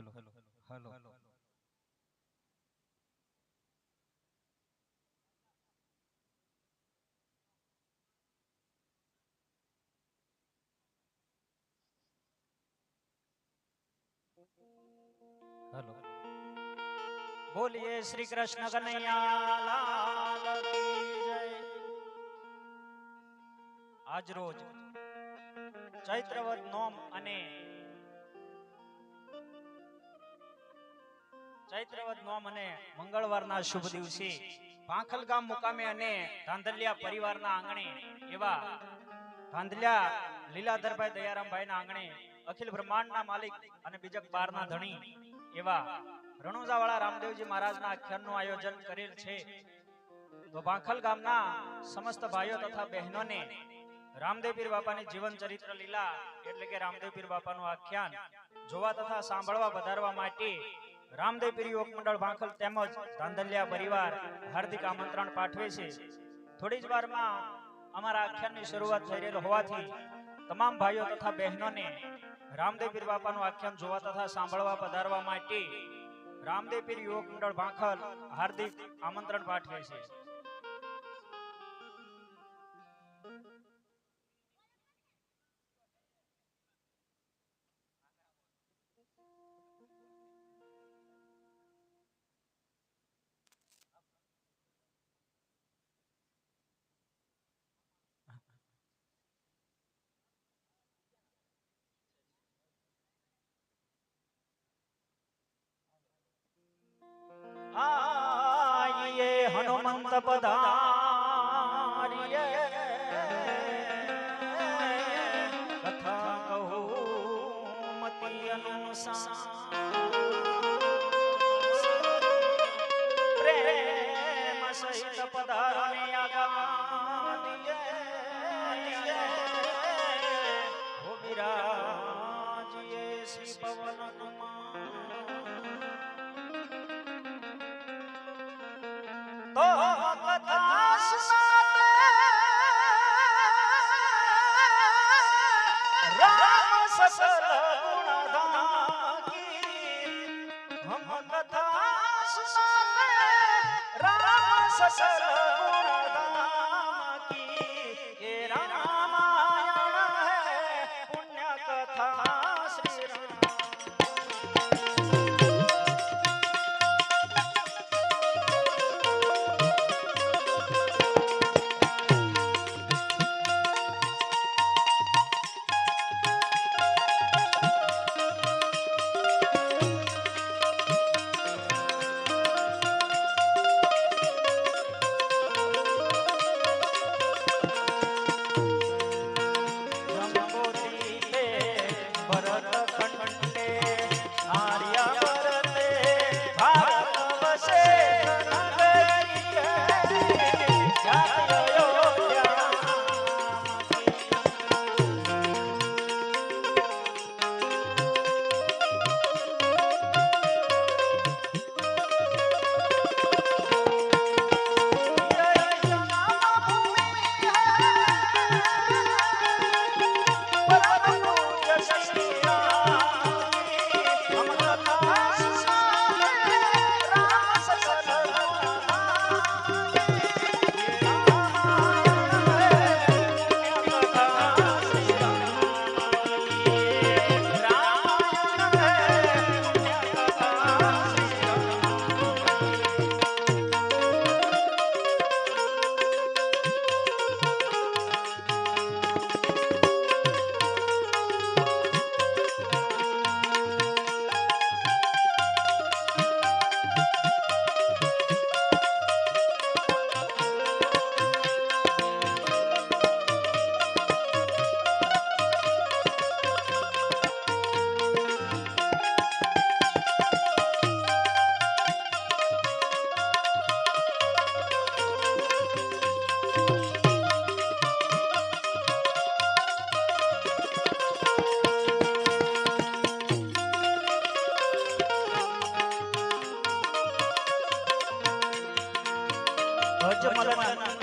Hello hello hello hello બોલીએ શ્રી કૃષ્ણ કનૈયા લાલ કી જય આજ રોજ ચૈત્રવદ નોમ અને ચૈત્રવદ નોમ અને મંગળવારના શુભ દિવસે પાંખલ ગામ મુકામે અને ધાંધલિયા પરિવારના આંગણે એવા ધાંધલિયા લીલાધરભાઈ દયારામભાઈના આંગણે અખિલ બ્રહ્માંડના માલિક અને બીજક બારના ધણી એવા રણુજાવાળા રામદેવજી મહારાજના આખ્યાનનું આયોજન કરેલ છે. તો પાંખલ ગામના સમસ્ત ભાઈઓ તથા બહેનોને રામદેવ પીર બાપાની જીવન ચરિત્ર લીલા એટલે કે રામદેવ પીર બાપાનું આખ્યાન જોવા તથા સાંભળવા વધારવા માટે રામદેવ પીર યુવક મંડળ ભાંખલ તેમજ ધાંધલિયા પરિવાર હાર્દિક આમંત્રણ પાઠવે છે. થોડી જ વારમાં અમારા આખ્યાનની શરૂઆત થઈ રહેલ હોવાથી તમામ ભાઈઓ તથા બહેનોને રામદેવ પીર બાપાનું આખ્યાન જોવા તથા સાંભળવા પધારવા માટે રામદેવ પીર યોગ મંડળ ભાંખલ હાર્દિક આમંત્રણ પાઠવે છે. હનુમંત પધારીએ કથા કહું મતિ અનુસાર પ્રેમ સહિત પધારો ને આગા પવન કથા સુનાતે રામ સસલ ગુણધાકી હમ કથા સુનાતે રામ સસલ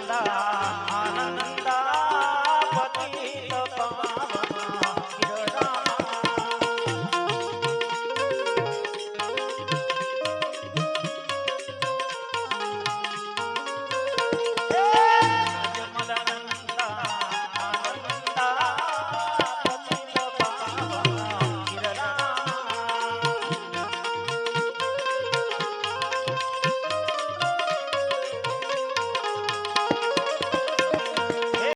આનંદા આનંદા પતિ